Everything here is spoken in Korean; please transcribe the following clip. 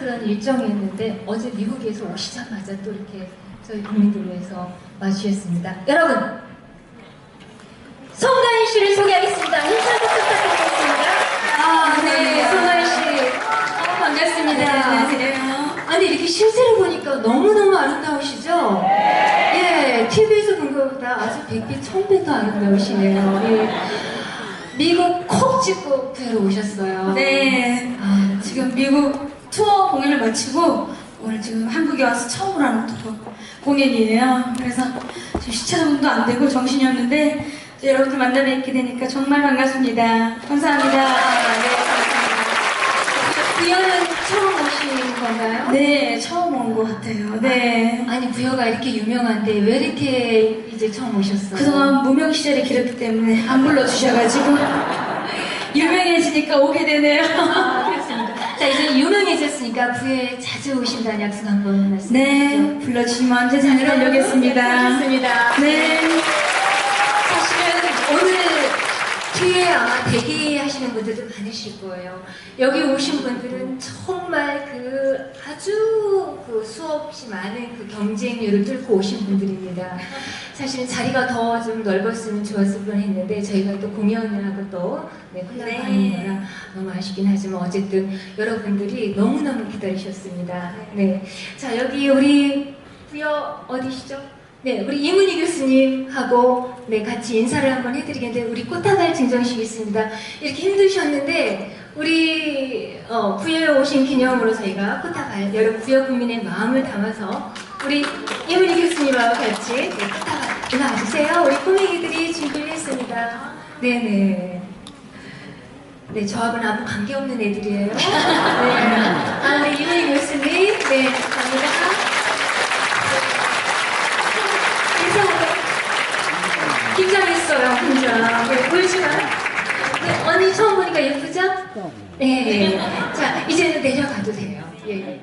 있던 일정이었는데 어제 미국에서 오시자마자 또 이렇게 저희 국민들을 위해서 와주셨습니다. 여러분, 송가인 씨를 소개하겠습니다. 인사 부탁드리겠습니다. 아, 네, 송가인 씨. 아, 반갑습니다. 네, 안녕하세요. 아니, 이렇게 실제로 보니까 너무너무 아름다우시죠? 예, TV에서 본 것보다 아주 백배, 천배 더 아름다우시네요. 예. 미국 콕 찍고 구해로 오셨어요. 네, 아, 지금 미국 마치고 오늘 지금 한국에 와서 처음으로 하는 투어 공연이에요. 그래서 지금 시차 적응도 안 되고 정신이 없는데 또 여러분들 만나 뵙게 되니까 정말 반갑습니다. 감사합니다. 구현은 처음 오신 건가요? 네, 처음 온 것 같아요. 네. 아니 부여가 이렇게 유명한데 왜 이렇게 이제 처음 오셨어요? 그동안 무명 시절이 길었기 때문에 안 불러주셔가지고 유명해지니까 오게 되네요. 아, 그렇습니다. 자 이제 유명해졌으니까 부여에 자주 오신다는 약속 한번 말씀해 네, 주시죠. 불러주시면 언제든지 달려오겠습니다. 좋습니다. 네. 사실은 오늘 뒤에 아마 대기하시는 분들도 많으실 거예요. 여기 오신 분들은 정말 그 아주 그 수없이 많은 그 경쟁률을 뚫고 오신 분들입니다. 사실은 자리가 더 좀 넓었으면 좋았을 뻔 했는데 저희가 또 공연을 하고 또 네, 콜라보 하는 네. 거라 너무 아쉽긴 하지만 어쨌든 여러분들이 너무너무 기다리셨습니다. 네. 자, 여기 우리 부여 어디시죠? 네, 우리 이문희 교수님하고 네, 같이 인사를 한번 해드리겠는데 우리 꽃다발 증정식 있습니다. 이렇게 힘드셨는데 우리 어, 부여에 오신 기념으로 저희가 꽃다발 여러분 부여 국민의 마음을 담아서 우리 이문희 교수님하고 같이 네, 꽃다발 일로 와주세요. 우리 꼬맹이들이 준비를 했습니다. 네네. 네, 저하고는 아무 관계없는 애들이에요. 네. 아, 우리 이문희 교수님. 네, 감사합니다. 인사 긴장했어요, 긴장. 네, 보여주나요? 네, 언니 처음 보니까 예쁘죠? 네. 자, 이제는 내려가도 돼요. 예.